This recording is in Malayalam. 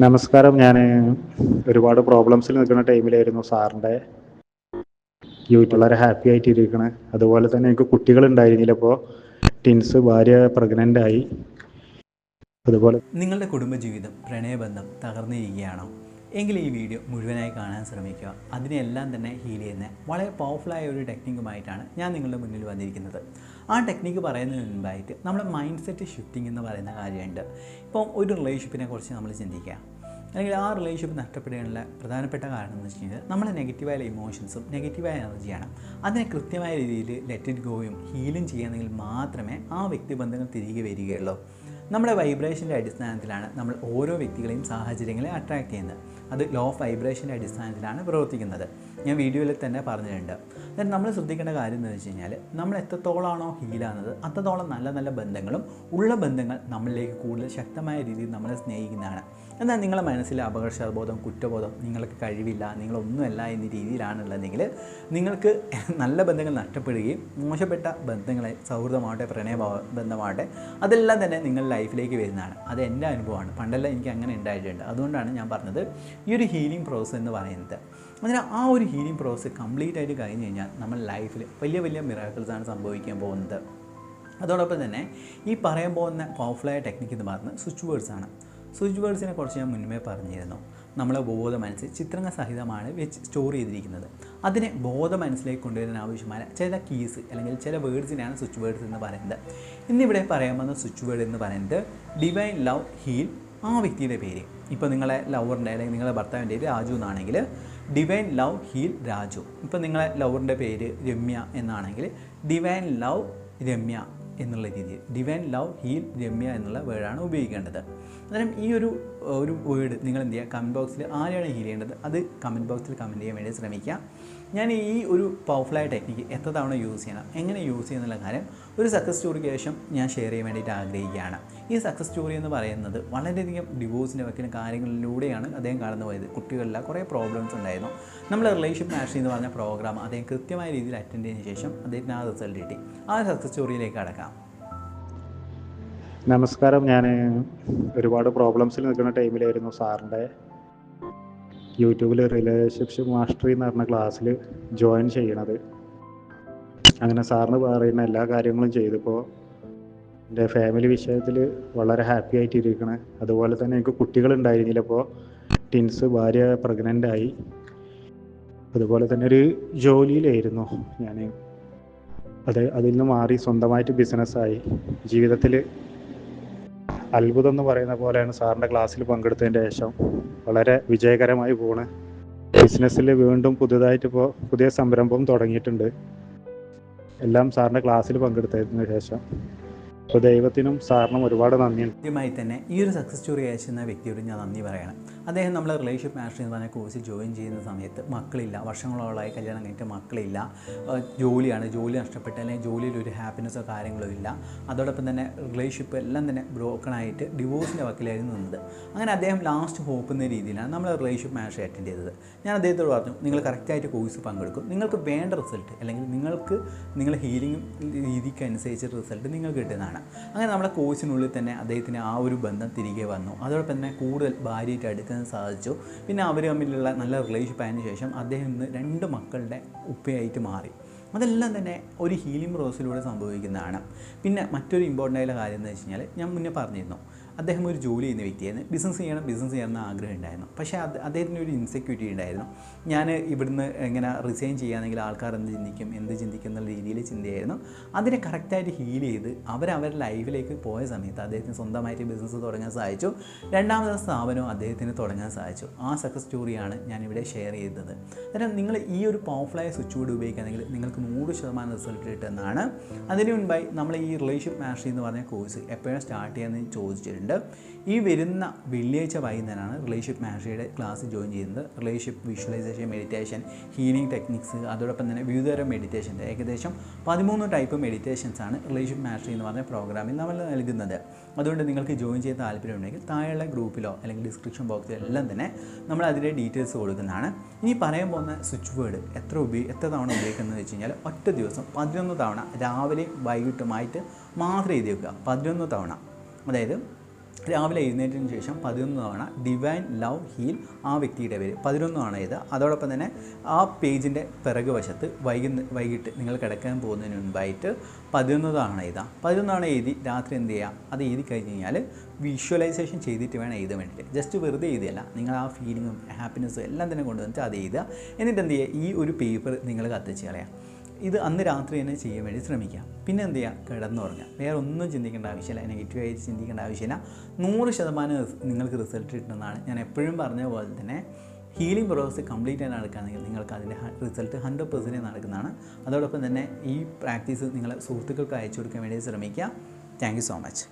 നമസ്കാരം. ഞാൻ ഒരുപാട് പ്രോബ്ലംസിൽ നിൽക്കുന്ന ടൈമിലായിരുന്നു സാറിന്റെ യൂട്യൂബ് വളരെ ഹാപ്പി ആയിട്ട് ഇരിക്കണേ. അതുപോലെ തന്നെ എനിക്ക് കുട്ടികൾ ഉണ്ടായിരുന്നില്ല. അപ്പോൾ ടിൻസ് ഭാര്യ പ്രഗ്നന്റ് ആയി. അതുപോലെ നിങ്ങളുടെ കുടുംബജീവിതം പ്രണയബന്ധം തകർന്നിരിക്കുകയാണോ? എങ്കിൽ ഈ വീഡിയോ മുഴുവനായി കാണാൻ ശ്രമിക്കുക. അതിനെല്ലാം തന്നെ ഹീൽ ചെയ്യുന്ന വളരെ പവർഫുള്ളായ ഒരു ടെക്നിക്കുമായിട്ടാണ് ഞാൻ നിങ്ങളുടെ മുന്നിൽ വന്നിരിക്കുന്നത്. ആ ടെക്നിക്ക് പറയുന്നതിന് മുൻപായിട്ട് നമ്മുടെ മൈൻഡ് സെറ്റ് ഷിഫ്റ്റിംഗ് എന്ന് പറയുന്ന കാര്യമുണ്ട്. ഇപ്പം ഒരു റിലേഷൻഷിപ്പിനെ കുറിച്ച് നമ്മൾ ചിന്തിക്കുക. അല്ലെങ്കിൽ ആ റിലേഷൻഷിപ്പ് നഷ്ടപ്പെടാനുള്ള പ്രധാനപ്പെട്ട കാരണം എന്ന് വെച്ച് കഴിഞ്ഞാൽ നമ്മുടെ നെഗറ്റീവായ ഇമോഷൻസും നെഗറ്റീവായ എനർജിയാണ് അതിനെ കൃത്യമായ രീതിയിൽ ലെറ്റ് ഇറ്റ് ഗോയും ഹീലും ചെയ്യുകയാണെങ്കിൽ മാത്രമേ ആ വ്യക്തിബന്ധങ്ങൾ തിരികെ വരികയുള്ളൂ. നമ്മുടെ വൈബ്രേഷന്റെ അടിസ്ഥാനത്തിലാണ് നമ്മൾ ഓരോ വ്യക്തികളെയും സാഹചര്യങ്ങളെ അട്രാക്ട് ചെയ്യുന്നത്. അത് ലോ വൈബ്രേഷന്റെ അടിസ്ഥാനത്തിലാണ് പ്രവർത്തിക്കുന്നത്. ഞാൻ വീഡിയോയിൽ തന്നെ പറഞ്ഞിട്ടുണ്ട്. അതായത് നമ്മൾ ശ്രദ്ധിക്കേണ്ട കാര്യം എന്ന് വെച്ച് കഴിഞ്ഞാൽ നമ്മൾ എത്രത്തോളമാണോ ഹീലാകുന്നത് അത്രത്തോളം നല്ല നല്ല ബന്ധങ്ങളും ഉള്ള ബന്ധങ്ങൾ നമ്മളിലേക്ക് കൂടുതൽ ശക്തമായ രീതിയിൽ നമ്മളെ സ്നേഹിക്കുന്നതാണ്. എന്നാൽ നിങ്ങളുടെ മനസ്സിലെ അപകർഷബോധം കുറ്റബോധം നിങ്ങൾക്ക് കഴിവില്ല നിങ്ങളൊന്നുമല്ല എന്ന രീതിയിലാണുള്ളതെങ്കിൽ നിങ്ങൾക്ക് നല്ല ബന്ധങ്ങൾ നഷ്ടപ്പെടുകയും മോശപ്പെട്ട ബന്ധങ്ങളെ സൗഹൃദമാവട്ടെ പ്രണയ ബന്ധമാവട്ടെ അതെല്ലാം തന്നെ നിങ്ങളുടെ ലൈഫിലേക്ക് വരുന്നതാണ്. അത് എന്റെ അനുഭവമാണ്. പണ്ടെല്ലാം എനിക്ക് അങ്ങനെ ഉണ്ടായിട്ടുണ്ട്. അതുകൊണ്ടാണ് ഞാൻ പറഞ്ഞത് ഈ ഒരു ഹീലിംഗ് പ്രോസസ്സ് എന്ന് പറയുന്നത്. അതിനാൽ ആ ഒരു ഹീലിംഗ് പ്രോസസ്സ് കംപ്ലീറ്റ് ആയിട്ട് കഴിഞ്ഞ് കഴിഞ്ഞാൽ നമ്മൾ ലൈഫിൽ വലിയ വലിയ മിറാക്കിൾസാണ് സംഭവിക്കാൻ പോകുന്നത്. അതോടൊപ്പം തന്നെ ഈ പറയാൻ പോകുന്ന പവർഫുള്ളായ ടെക്നിക്ക് എന്ന് പറയുന്നത് സ്വിച്ച് വേർഡ്സ് ആണ്. സ്വിച്ച് വേർഡ്സിനെ കുറിച്ച് ഞാൻ മുൻപേ പറഞ്ഞിരുന്നു. നമ്മളെ ബോധ മനസ്സ് ചിത്രങ്ങൾ സഹിതമാണ് വെച്ച് സ്റ്റോർ ചെയ്തിരിക്കുന്നത്. അതിനെ ബോധ മനസ്സിലേക്ക് കൊണ്ടുവരാൻ ആവശ്യമായ ചില കീസ് അല്ലെങ്കിൽ ചില വേർഡ്സിനെയാണ് സ്വിച്ച് വേർഡ്സ് എന്ന് പറയുന്നത്. ഇന്നിവിടെ പറയാൻ പോകുന്ന സ്വിച്ച് വേർഡ് എന്ന് പറയുന്നത് ഡിവൈൻ ലവ് ഹീൽ ആ വ്യക്തിയുടെ പേര്. ഇപ്പോൾ നിങ്ങളെ ലവറിന്റെ അല്ലെങ്കിൽ നിങ്ങളുടെ ഭർത്താവിന്റെ പേര് രാജു എന്നാണെങ്കിൽ ഡിവൈൻ ലവ് ഹീൽ രാജു. ഇപ്പോൾ നിങ്ങളെ ലവറിന്റെ പേര് രമ്യ എന്നാണെങ്കിൽ ഡിവൈൻ ലവ് രമ്യ എന്നുള്ള രീതിയിൽ ഡിവൈൻ ലവ് ഹീൽ രമ്യ എന്നുള്ള വേർഡാണ് ഉപയോഗിക്കേണ്ടത്. അന്നേരം ഈ ഒരു ഒരു വേർഡ് നിങ്ങൾ എന്ത് ചെയ്യുക? കമന്റ് ബോക്സിൽ ആരെയാണ് ഹീൽ ചെയ്യേണ്ടത്? അത് കമന്റ് ബോക്സിൽ കമന്റ് ചെയ്യാൻ വേണ്ടി ശ്രമിക്കുക. ഞാൻ ഈ ഒരു പവർഫുള്ളായ ടെക്നിക്ക് എത്ര തവണ യൂസ് ചെയ്യണം എങ്ങനെ യൂസ് ചെയ്യുന്നുള്ള കാര്യം ഒരു സക്സസ് സ്റ്റോറിക്ക് ശേഷം ഞാൻ ഷെയർ ചെയ്യാൻ വേണ്ടിയിട്ട് ആഗ്രഹിക്കുകയാണ്. ഈ സക്സസ് സ്റ്റോറി എന്ന് പറയുന്നത് വളരെയധികം ഡിവോഴ്സിന്റെ വെക്കുന്ന കാര്യങ്ങളിലൂടെയാണ് അദ്ദേഹം കടന്നു പോയത്. കുട്ടികളിൽ കുറേ പ്രോബ്ലംസ് ഉണ്ടായിരുന്നു. നമ്മൾ റിലേഷൻഷിപ്പ് മാഷി എന്ന് പറഞ്ഞ പ്രോഗ്രാം അദ്ദേഹം കൃത്യമായ രീതിയിൽ അറ്റൻഡ് ചെയ്തതിന് ശേഷം അദ്ദേഹത്തിന് ആ റിസൾട്ട് കിട്ടി. ആ സക്സസ് സ്റ്റോറിയിലേക്ക് കടക്കാം. നമസ്കാരം. ഞാൻ ഒരുപാട് പ്രോബ്ലംസിൽ നിൽക്കുന്ന ടൈമിലായിരുന്നു സാറിന്റെ യൂട്യൂബിൽ റിലേഷൻഷിപ്പ് മാസ്റ്ററി എന്ന് പറഞ്ഞ ക്ലാസ്സിൽ ജോയിൻ ചെയ്യണത്. അങ്ങനെ സാറിന് പറയുന്ന എല്ലാ കാര്യങ്ങളും ചെയ്തപ്പോൾ എന്റെ ഫാമിലി വിഷയത്തിൽ വളരെ ഹാപ്പി ആയിട്ടിരിക്കണേ. അതുപോലെ തന്നെ എനിക്ക് കുട്ടികളുണ്ടായിരുന്നില്ല അപ്പോൾ ടിൻസ് ഭാര്യ പ്രഗ്നന്റ് ആയി. അതുപോലെ തന്നെ ഒരു ജോലിയിലായിരുന്നു ഞാൻ അത് അതിൽ നിന്ന് മാറി സ്വന്തമായിട്ട് ബിസിനസ്സായി ജീവിതത്തിൽ അത്ഭുതം എന്ന് പറയുന്ന പോലെയാണ് സാറിന്റെ ക്ലാസ്സിൽ പങ്കെടുത്തതിന്റെ ശേഷം. വളരെ വിജയകരമായി പോണ്. ബിസിനസ്സിൽ വീണ്ടും പുതുതായിട്ട് ഇപ്പോൾ പുതിയ സംരംഭം തുടങ്ങിയിട്ടുണ്ട്. എല്ലാം സാറിന്റെ ക്ലാസ്സിൽ പങ്കെടുത്തതിന് ശേഷം. അപ്പോൾ ദൈവത്തിനും സാറിനും ഒരുപാട് നന്ദിയുണ്ട്. ആദ്യമായി തന്നെ ഈ ഒരു സക്സസ് സ്റ്റോറി അയച്ചുന്ന വ്യക്തിയോട് ഞാൻ നന്ദി പറയണം. അദ്ദേഹം നമ്മളെ റിലേഷൻഷിപ്പ് മാസ്റ്റർ എന്ന് പറഞ്ഞ കോഴ്സിൽ ജോയിൻ ചെയ്യുന്ന സമയത്ത് മക്കളില്ല. വർഷങ്ങളോളമായി കല്യാണം കഴിഞ്ഞിട്ട് മക്കളില്ല. ജോലിയാണ്. ജോലി നഷ്ടപ്പെട്ട് അല്ലെങ്കിൽ ജോലിയിൽ ഒരു ഹാപ്പിനെസ്സോ കാര്യങ്ങളോ ഇല്ല. അതോടൊപ്പം തന്നെ റിലേഷൻഷിപ്പ് എല്ലാം തന്നെ ബ്രോക്കൺ ആയിട്ട് ഡിവോഴ്സിന്റെ വക്കിലായിരുന്നു നിന്നത്. അങ്ങനെ അദ്ദേഹം ലാസ്റ്റ് ഹോപ്പ് എന്ന രീതിയിലാണ് നമ്മൾ റിലേഷൻഷിപ്പ് മാസ്റ്റർ അറ്റൻഡ് ചെയ്തത്. ഞാൻ അദ്ദേഹത്തോട് പറഞ്ഞു നിങ്ങൾ കറക്റ്റായിട്ട് കോഴ്സ് പങ്കെടുക്കും. നിങ്ങൾക്ക് വേണ്ട റിസൾട്ട് അല്ലെങ്കിൽ നിങ്ങൾക്ക് നിങ്ങൾ ഹീലിംഗ് രീതിക്ക് അനുസരിച്ച് റിസൾട്ട് നിങ്ങൾക്ക് കിട്ടുന്നതാണ്. അങ്ങനെ നമ്മുടെ കോഴ്സിനുള്ളിൽ തന്നെ അദ്ദേഹത്തിന് ആ ഒരു ബന്ധം തിരികെ വന്നു. അതോടൊപ്പം തന്നെ കൂടുതൽ ഭാര്യയായിട്ട് അടുക്കാൻ സാധിച്ചു. പിന്നെ അവർ തമ്മിലുള്ള നല്ല റിലേഷൻഷിപ്പ് ആയതിനു ശേഷം അദ്ദേഹം ഇന്ന് രണ്ട് മക്കളുടെ ഉപ്പയായിട്ട് മാറി. അതെല്ലാം തന്നെ ഒരു ഹീലിംഗ് പ്രോസസ്സിലൂടെ സംഭവിക്കുന്നതാണ്. പിന്നെ മറ്റൊരു ഇമ്പോർട്ടന്റ് ആയിട്ടുള്ള കാര്യം എന്ന് വെച്ച് കഴിഞ്ഞാൽ ഞാൻ മുന്നേ പറഞ്ഞിരുന്നു. അദ്ദേഹം ഒരു ജോലി ചെയ്യുന്ന വ്യക്തിയായിരുന്നു. ബിസിനസ് ചെയ്യണം ബിസിനസ് ചെയ്യണം എന്ന ആഗ്രഹം ഉണ്ടായിരുന്നു. പക്ഷേ അത് അദ്ദേഹത്തിന് ഒരു ഇൻസെക്യൂരിറ്റി ഉണ്ടായിരുന്നു. ഞാൻ ഇവിടുന്ന് എങ്ങനെ റിസൈൻ ചെയ്യുകയാണെങ്കിൽ ആൾക്കാർ എന്ത് ചിന്തിക്കും? എന്ത് ചിന്തിക്കും എന്നുള്ള രീതിയിൽ ചിന്തയായിരുന്നു. അതിനെ കറക്റ്റായിട്ട് ഹീൽ ചെയ്ത് അവരവരുടെ ലൈഫിലേക്ക് പോയ സമയത്ത് അദ്ദേഹത്തിന് സ്വന്തമായിട്ട് ബിസിനസ് തുടങ്ങാൻ സാധിച്ചു. രണ്ടാമത്തെ സ്ഥാപനവും അദ്ദേഹത്തിന് തുടങ്ങാൻ സാധിച്ചു. ആ സക്സസ് സ്റ്റോറിയാണ് ഞാനിവിടെ ഷെയർ ചെയ്തത്. അന്നേരം നിങ്ങൾ ഈ ഒരു പവർഫുള്ളായ സ്വിച്ച് ബോർഡ് ഉപയോഗിക്കുകയാണെങ്കിൽ നിങ്ങൾക്ക് നൂറ് ശതമാനം റിസൾട്ട് കിട്ടുന്നതാണ് അതിന് മുൻപായി നമ്മൾ ഈ റിലേഷൻഷിപ്പ് മാസ്റ്ററി എന്ന് പറഞ്ഞ കോഴ്സ് എപ്പോഴാണ് സ്റ്റാർട്ട് ചെയ്യാമെന്ന് ചോദിച്ചിട്ടുണ്ട്. ഈ വരുന്ന വെള്ളിയാഴ്ച വൈകുന്നേരമാണ് റിലേഷൻഷിപ്പ് മാഷയുടെ ക്ലാസ് ജോയിൻ ചെയ്യുന്നത്. Relationship visualisation meditation healing techniques അതോടൊപ്പം തന്നെ വിവിധതരം മെഡിറ്റേഷന്റെ ഏകദേശം പതിമൂന്ന് ടൈപ്പ് മെഡിറ്റേഷൻസ് ആണ് റിലേഷൻഷിപ്പ് മാസ്റ്ററി എന്ന് പറഞ്ഞ പ്രോഗ്രാമിൽ നമ്മൾ നൽകുന്നത്. അതുകൊണ്ട് നിങ്ങൾക്ക് ജോയിൻ ചെയ്യാൻ താല്പര്യമുണ്ടെങ്കിൽ താഴെയുള്ള ഗ്രൂപ്പിലോ അല്ലെങ്കിൽ ഡിസ്ക്രിപ്ഷൻ ബോക്സിലോ എല്ലാം തന്നെ നമ്മൾ അതിന്റെ ഡീറ്റെയിൽസ് കൊടുക്കുന്നതാണ്. ഇനി പറയാൻ പോകുന്ന സ്വിച്ച് വേർഡ് എത്ര ഉപയോഗി എത്ര തവണ ഉപയോഗിക്കുന്നത് വെച്ച് കഴിഞ്ഞാൽ ഒറ്റ ദിവസം പതിനൊന്ന് തവണ രാവിലെയും വൈകിട്ടുമായിട്ട് മാത്രം എഴുതി വെക്കുക. പതിനൊന്ന് തവണ. അതായത് രാവിലെ എഴുന്നേറ്റതിന് ശേഷം പതിനൊന്ന് തവണ ഡിവൈൻ ലവ് ഹീൽ ആ വ്യക്തിയുടെ പേര്. പതിനൊന്ന് തവണ ഇത്. അതോടൊപ്പം തന്നെ ആ പേജിന്റെ പിറക് വശത്ത് വൈകുന്ന വൈകിട്ട് നിങ്ങൾ കിടക്കാൻ പോകുന്നതിന് മുൻപായിട്ട് പതിനൊന്ന് തവണ എഴുതാം. പതിനൊന്ന് തവണ എഴുതി രാത്രി എന്ത് ചെയ്യുക? അത് എഴുതി കഴിഞ്ഞ് കഴിഞ്ഞാൽ വിഷ്വലൈസേഷൻ ചെയ്തിട്ട് വേണം എഴുതാൻ വേണ്ടിയിട്ട്. ജസ്റ്റ് വെറുതെ എഴുതിയല്ല. നിങ്ങൾ ആ ഫീലിങ്ങും ഹാപ്പിനെസ്സും എല്ലാം തന്നെ കൊണ്ടുവന്നിട്ട് അത് എഴുതുക. എന്നിട്ട് എന്ത് ചെയ്യുക? ഈ ഒരു പേപ്പർ നിങ്ങൾ കത്തിച്ച് കളയാം ഇത് അന്ന് രാത്രി തന്നെ ചെയ്യാൻ വേണ്ടി ശ്രമിക്കാം. പിന്നെ എന്ത് ചെയ്യുക കിടന്നുറങ്ങുക വേറെ ഒന്നും ചിന്തിക്കേണ്ട ആവശ്യമില്ല. നെഗറ്റീവായി ചിന്തിക്കേണ്ട ആവശ്യമില്ല. നൂറ് ശതമാനം നിങ്ങൾക്ക് റിസൾട്ട് കിട്ടുന്നതാണ് ഞാൻ എപ്പോഴും പറഞ്ഞ പോലെ തന്നെ. ഹീലിംഗ് പ്രോസസ്സ് കംപ്ലീറ്റ് ആയി നടക്കുകയാണെങ്കിൽ നിങ്ങൾക്ക് അതിന്റെ റിസൾട്ട് ഹൺഡ്രഡ് പെർസെന്റേജ് നടക്കുന്നതാണ്. അതോടൊപ്പം തന്നെ ഈ പ്രാക്ടീസ് നിങ്ങളെ സുഹൃത്തുക്കൾക്ക് അയച്ചു കൊടുക്കാൻ വേണ്ടി ശ്രമിക്കുക താങ്ക് സോ മച്ച്